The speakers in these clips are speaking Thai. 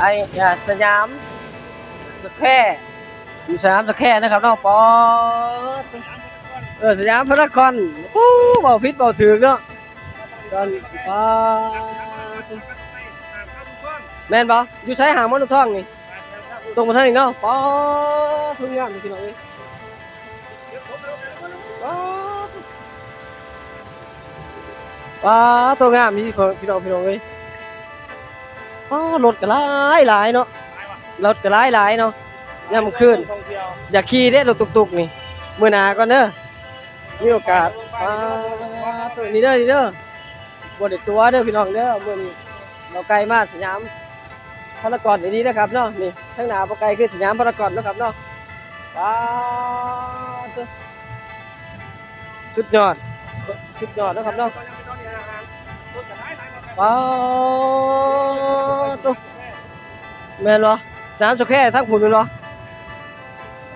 ไอ้เนี่ยสยามสแควร์อยู่สยามสแควร์นะครับน้องปอเออสยามพรากอนโอ้เบาพิษเบาถึงเนาะตอนปอแม่นบ่อยู่ใช้หางมันุษย์ท่องนี่ตรงมาทางนี้เนาะปอทุ่งงามจริงๆเลยปอปอตัวงามนี่พี่น้องพี่น้องเอ้ย ปอรถก็หลายหลายเนาะรถก็หลายหลายเนาะย่ำคืนอย่าขี่เด้รถตุกๆนี่มื้อหน้าก่อนเด้อมีโอกาสมาตัวนี้เด้อนี่เด้อบ่ได้ตัวเด้อพี่น้องเด้อมื้อนี้เราไกลมากสยามพารากอนนี่นะครับเนาะนี่ข้างหน้าบ่ไกลคือสยามพารากอนเนาะครับเนาะปาตัวสุดยอดสุดยอดเนาะครับเนาะ ปาตัวแม่นบ่สามสแค่ทั้งผุนเป็นบ่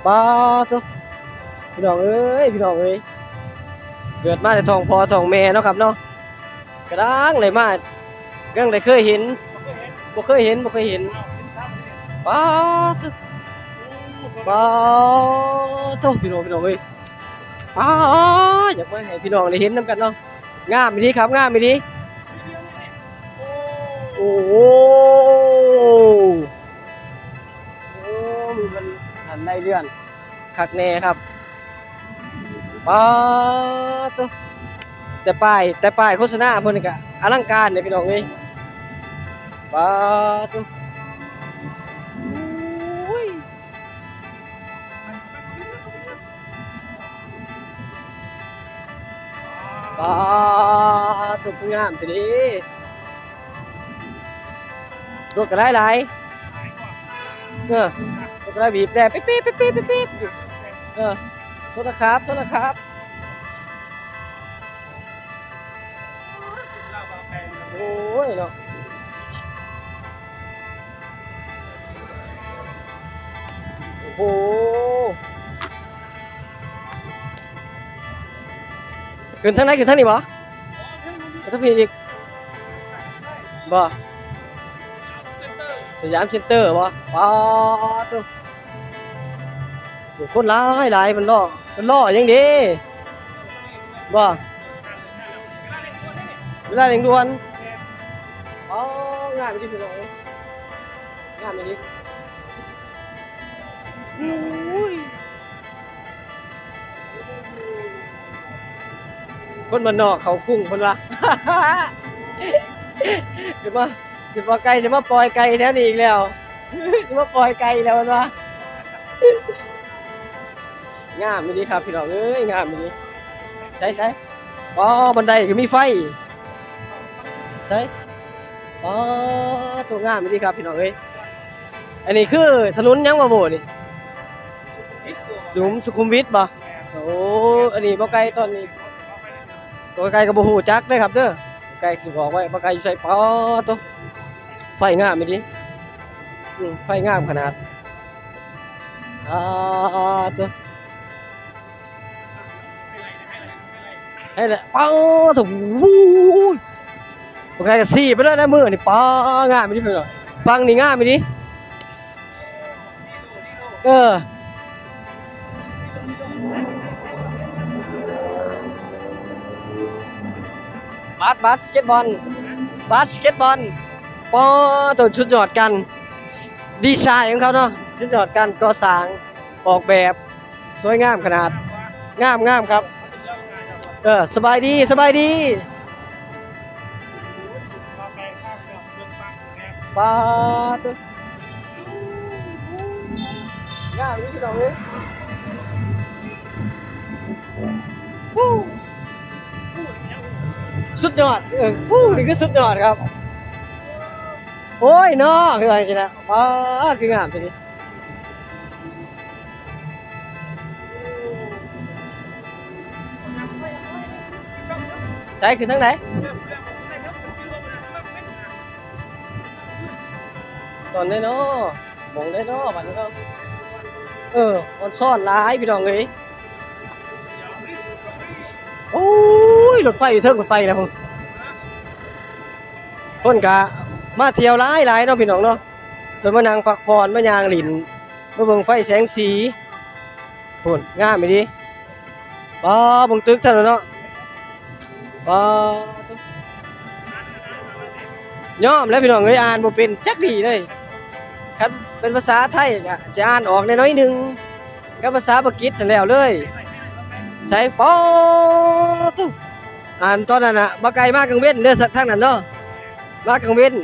ปลาตัวพี่น้องเอ้ยพี่น้องเอ้ยเกิดมาในทองพอทองแม่เนาะครับเนาะกระด้างเลยมายังได้เคยเห็นบ่เคยเห็นบ่เคยเห็นปลาตัวปลาตัวพี่น้องพี่น้องเอ้ยปลาอยากมาให้พี่น้องได้เห็นนํกันเนาะงามอีดีครับงามอีดี โอ้โหโอ้มีมันหันได้เลื่อนคักแน่ครับป้าตัวแต่ป้ายแต่ป้ายโฆษณาเพิ่นนี่ก็อลังการเนี่ยพี่น้องเอ้ยป้าตัวโอ้ยป้าตัวผู้งามทีนี้ รถก็หลายหลายเออรถกระบีบแต่ปิ๊บปิ๊บปิ๊บปิ๊บปิ๊บปิ๊บเออโทษนะครับโทษนะครับโอ้ยเนาะโอ้โหขึ้นทางไหนขึ้นทางนี้บ่ขึ้นทางนี้อีกบ่ สยามเซ็นเตอร์บ่ป๊าตัวโอ้คนหลายหลายมันล่อมันล่อยังดีบ่เวลาเร่งด่วนอ๋องานไปดิพี่น้องงานไปดิอุ้ยคนมันนอกเขากุ้งคนว่าเดี๋ยวมา เดี๋ยวมาไก่จะมาปล่อยไก่แถวนี้อีกแล้วจะมาปล่อยไก่แล้วมันว่างามนี่ครับพี่น้องเอ้ยงามนี่ใช่ใช่อ๋อบันไดก็มีไฟใช่อ๋อตัวงามนี่ครับพี่น้องเอ้ยอันนี้คือถนนยังมาโบนี่สุมสุขุมวิทบ่โอ้อันนี้บ่ไกลตอนนี้ตัวไกลกับบ่ฮู้จักเด้อครับเด้อ ไกลสิบอกไว้บ่ไกลอยู่ใส่ปอตัวไฟงามอีดีไฟงามขนาดอ่าตัวให้แหละป้าถูกโอเคสี่ไปเลยนะมือนี่ป้างามไปดิเพื่อนฟังนี่ง่ามไปดิเออ บาสบาสเกตบอลบาสเกตบอลปอตัวชุดยอดกัน ดีไซน์ของเขาเนาะชุดยอดกันก่อสร้างออกแบบสวยงามขนาดงามงามครับ เออสบายดีสบายดีปาตัวงายนี่พี่น้องเลยวู้ สุดยอดเออวู้นี่คือสุดยอดครับ โอ้ยนาะคืออะไรกันนะปลาคืองามทีนี้ใช่คือทั้งไหนตอนนี้เนาะมองได้เนาะบัดนี้เนาะเออมันซ่อนหลายพี่น้องเอ้ย ยรถไฟอยู่เทิงรถไฟแล้วพุ่นคนกะมาเที่ยวหลายหลายเนาะพี่น้องเนาะเพิ่นมานั่งพักผ่อนมายางหลินมาเบิ่งไฟแสงสีพุ่นงามอีดีป้าบงตึกเท่านั้นเนาะป้าย่อมแล้วพี่น้องเอ้ยอ่านบ่เป็นจักดีเลยคันเป็นภาษาไทยก็สิอ่านออกน้อยหนึงกับภาษาอังกฤษนั่นแล้วเลยใส่ปอตุ๊ อ่านตอนนั้นน่ะบ่ไกลมากกลางเว้นเด้อสักทางนั้นเนาะมากกลางเว้น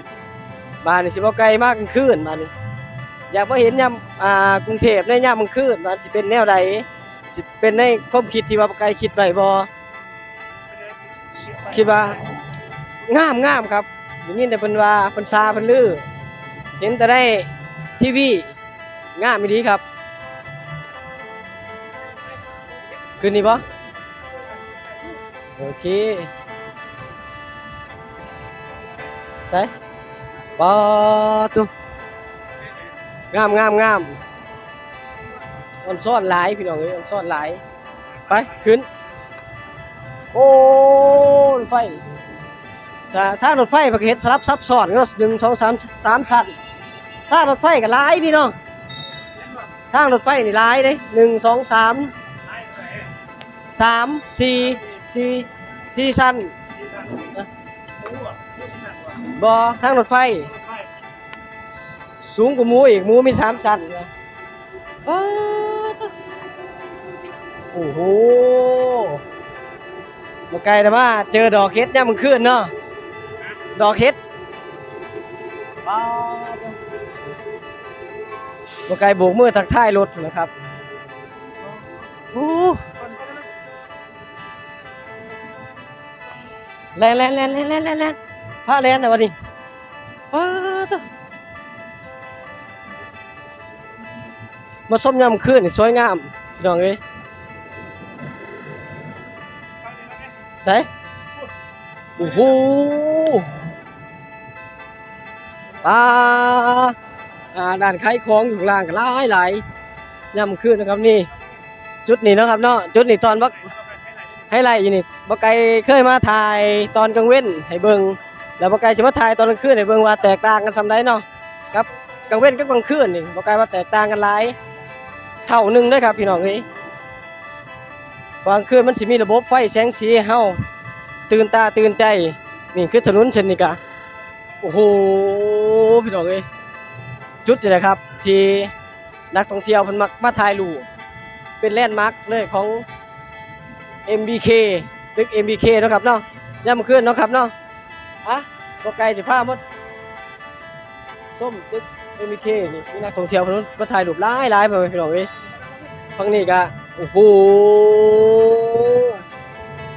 บ้านนี่สิบ่ไกลมากกลางคืนบ้านนี้ อยากมาเห็นยามอ่ากรุงเทพในยามกลางคืนว่าสิเป็นแนวใดสิเป็นในความคิดที่ว่าบ่ไกลคิดไว้บ่คิดว่างามงามครับได้ยินแต่เพิ่นว่าเพิ่นซาเพิ่นลือ เห็นแต่ในทีวีงามอีหลีครับคืนนี้ปะ โอเคใส่ปอตุงามงามงามออนซ่อนหลายพี่น้องเอ้ยออนซ่อนหลายไปขึ้น โอ้รถไฟถ้าถ้ารถไฟประเภทสลับซับซ้อนก็หนึ่งสองสามสามชั้นถ้ารถไฟก็หลายพี่น้องทางรถไฟนี่หลายเลยหนึ่งสองสามสามสี่ สี่สี่ชั้นบอทางรถไฟ สูงกว่าหมูอีกหมูมีสามชั้นนะโอ้โหมาไกลแต่ว่าเจอดอกเฮ็ดเนี่ยมันขึ้นเนาะดอกเฮ็ดมาไกลโบกมือทักทายรถนะครับโอ้ แลนแลนแลนแลนแลนแลนแลนพระแลนนะวันนี้ว้าตัวมาส้มยำขึ้นสวยงามพี่น้องเอ้ยใส่โอ้โหปลาด่านไขายของอยู่ล่างก็หลายหลายยำขึ้นนะครับนี่ จุดนี้นะครับเนาะจุดนี้ตอนบัก ให้ไล่อยู่นี่บ่ไกลเคยมาถ่ายตอนกลางเว้นให้เบิ่งแล้วบ่ไกลสิมาถ่ายตอนกลางคืนให้เบิ่งว่าแตกต่างกันซำใดเนาะครับกลางเว้นกับกลางคืนนี่บ่ไกลว่าแตกต่างกันหลายเท่าหนึงเด้อครับพี่น้องเอ้ยกลางคืนมันสิมีระบบไฟแสงสีให้เฮาตื่นตาตื่นใจนี่คือถนนเส้นนี้กะโอ้โหพี่น้องเอ้ยจุดนี่แหละครับ ที่นักท่องเที่ยวเพิ่นมักมาถ่ายรูปเป็นแลนด์มาร์คเลยของ MBK ตึก MBK เนาะครับเนาะย่ำขึ้นเนาะครับเนาะอะบ่ไกลสิพามาส้มตึก MBK นี่มีนักท่องเที่ยวเพิ่นมาถ่ายรูปหลายหลายไปพี่น้องเอ้ยฝั่งนี้ก็โอ้โห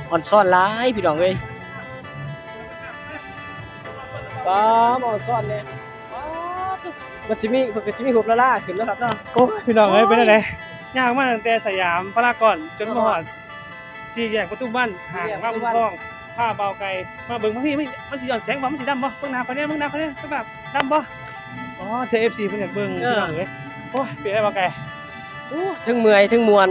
อ่อนซ่อนหลายพี่น้องเอ้ยป้าบอ่อนซ่อนเนี่ยป๊าบมันสิมีมันก็สิมีหุบละล่าขึ้นเนาะครับเนาะโอ้พี่น้องเอ้ยเป็นอะไรยากมากตั้งแต่สยามพารากอนจนมาหอด สี่แยกประตูบ้านห่างมาบุญคลองผ้าเบาไกลมาเบิ่งมาพี่ไม่มันสิย้อนแสงบ่มันสิดำบ่เบิ่งหน้าคนนี้เบิ่งหน้าคนนี้สภาพดำบ่อ๋อเธอ FC เพิ่นอยากเบิ่งพี่น้องเอ้ยโอ้ยเปลี่ยนได้เบาไกลโอ้ถึงเมื่อยถึงมวน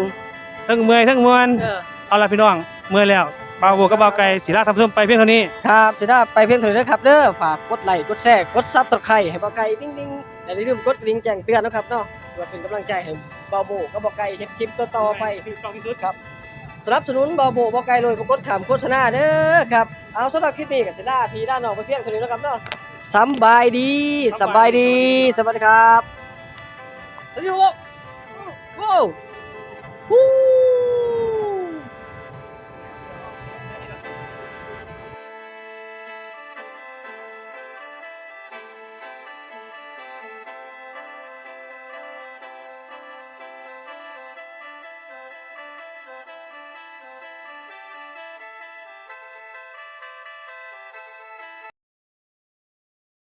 ทั้งเมื่อยทั้งมวนเออเอาล่ะพี่น้องเมื่อยแล้วเบาบัวกับเบาไกลศิลาทำส้มไปเพียงเท่านี้ครับจะได้ไปเพียงเท่านี้นะครับเด้อฝากกดไลค์กดแชร์กดซับตะไคร้ให้เบาไก่ดิ้งดิ้งและอย่าลืมกดกระดิ่งแจ้งเตือนนะครับเนาะเพื่อเป็นกำลังใจให้เบาโบกับเบาไก่เฮ็ดคลิปต่อๆไปที่ต้องที่สุดครับส นับสนุนบอโบบอไกลเลยบ่กดขามโฆษณาเด้อครับ เอาสำหรับคลิปนี้ก็จะลาพีด้านนอกไปเพียงเท่านี้นะครับเนาะสำบายดีสบายดีสวัสดีครับสวัสดีครับว้าว